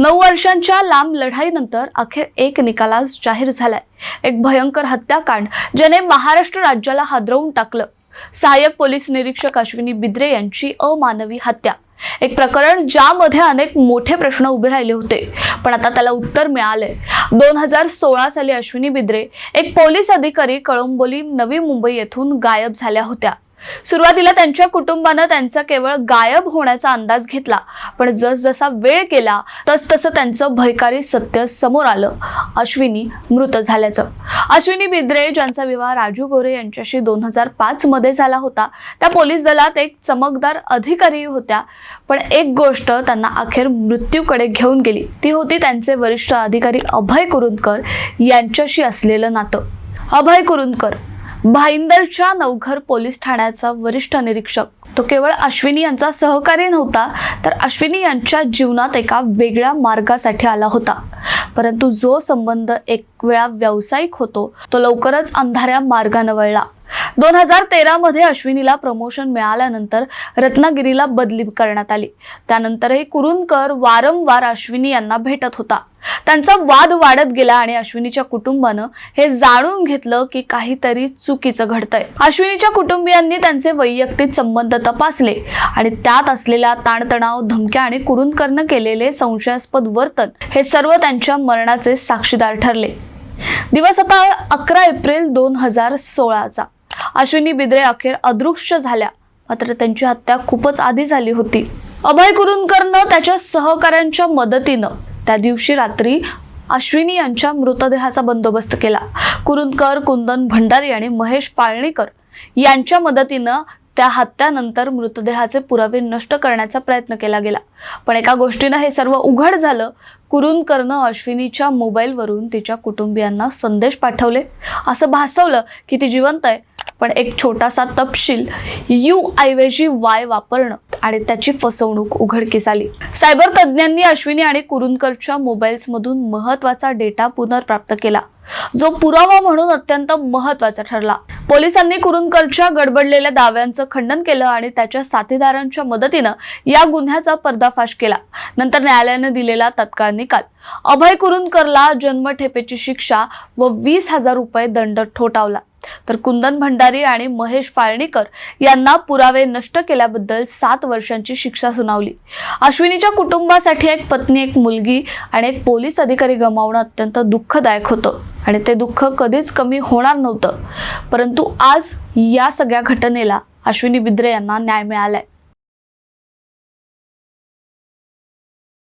नऊ वर्षांच्या लांब लढाईनंतर अखेर एक निकालास जाहीर झालाय. एक भयंकर हत्याकांड ज्याने महाराष्ट्र राज्याला हादरवून टाकलं. सहाय्यक पोलीस निरीक्षक अश्विनी बिद्रे यांची अमानवी हत्या. एक प्रकरण ज्यामध्ये अनेक मोठे प्रश्न उभे राहिले होते पण आता त्याला उत्तर मिळालंय. दोन हजार सोळा साली अश्विनी बिद्रे एक पोलीस अधिकारी कळंबोली नवी मुंबई येथून गायब झाल्या होत्या. सुरुवातीला त्यांच्या कुटुंबानं त्यांचा केवळ गायब होण्याचा अंदाज घेतला पण जसजसा वेळ गेला तस तसं त्यांचं भयकारी सत्य समोर आलं. अश्विनी मृत झाल्याचं. अश्विनी बिद्रे ज्यांचा विवाह राजू गोरे यांच्याशी दोन हजार पाच मध्ये झाला होता त्या पोलीस दलात एक चमकदार अधिकारी होत्या पण एक गोष्ट त्यांना अखेर मृत्यूकडे घेऊन गेली. ती होती त्यांचे वरिष्ठ अधिकारी अभय कुरुंदकर यांच्याशी असलेलं नातं. अभय कुरुंदकर भाईंदरच्या नवघर पोलीस ठाण्याचा वरिष्ठ निरीक्षक. तो केवळ अश्विनी यांचा सहकारी नव्हता तर अश्विनी यांच्या जीवनात एका वेगळ्या मार्गासाठी आला होता. परंतु जो संबंध एक वेळा व्यावसायिक होतो तो लवकरच अंधाऱ्या मार्गानं वळला. दोन हजार तेरामध्ये अश्विनीला प्रमोशन मिळाल्यानंतर रत्नागिरीला बदली करण्यात आली. त्यानंतरही कुरुंदकर वारंवार अश्विनी यांना भेटत होता. त्यांचा वाद वाढत गेला आणि अश्विनीच्या कुटुंबानं हे जाणून घेतलं की काहीतरी चुकीचं घडतंय. अश्विनीच्या कुटुंबियांनी त्यांचे वैयक्तिक संबंध तपासले आणि त्यात असलेला ताणतणाव धमक्या आणि कुरुंदकरनं केलेले संशयास्पद वर्तन हे सर्व त्यांच्या मरणाचे साक्षीदार ठरले. दिवस आता अकरा एप्रिल दोन हजार सोळाचा. अश्विनी बिद्रे अखेर अदृश्य झाल्या. मात्र त्यांची हत्या खूपच आधी झाली होती. अभय कुरुंदकरनं त्याच्या सहकाऱ्यांच्या मदतीनं त्या दिवशी रात्री अश्विनी यांच्या मृतदेहाचा बंदोबस्त केला. कुरुंदकर कुंदन भंडारी आणि महेश पाळणीकर यांच्या मदतीनं त्या हत्यानंतर मृतदेहाचे पुरावे नष्ट करण्याचा प्रयत्न केला गेला. पण एका गोष्टीनं हे सर्व उघड झालं. कुरुंदकरनं अश्विनीच्या मोबाईलवरून तिच्या कुटुंबियांना संदेश पाठवले. असं भासवलं की ती जिवंत आहे. पण एक छोटासा तपशील यू ऐवजी वाय वापरणं आणि त्याची फसवणूक उघडकीस आली. सायबर तज्ज्ञांनी अश्विनी आणि कुरुंदकरच्या मोबाईल्समधून महत्त्वाचा डेटा पुनर्प्राप्त केला जो पुरावा म्हणून अत्यंत महत्त्वाचा ठरला. पोलिसांनी कुरुंदकरच्या गडबडलेल्या दाव्यांचं खंडन केलं आणि त्याच्या साथीदारांच्या मदतीनं या गुन्ह्याचा पर्दाफाश केला. नंतर न्यायालयानं दिलेला तत्काळ निकाल. अभय कुरुंदकरला जन्मठेपेची शिक्षा व वीस हजार रुपये दंड ठोठावला. तर कुंदन भंडारी आणि महेश फाळणीकर यांना पुरावे नष्ट केल्याबद्दल सात वर्षांची शिक्षा सुनावली. अश्विनीच्या कुटुंबासाठी एक पत्नी एक मुलगी आणि एक पोलीस अधिकारी गमावणं अत्यंत दुःखदायक होतं आणि ते दुःख कधीच कमी होणार नव्हतं. परंतु आज या सगळ्या घटनेला अश्विनी बिद्रे यांना न्याय मिळालाय.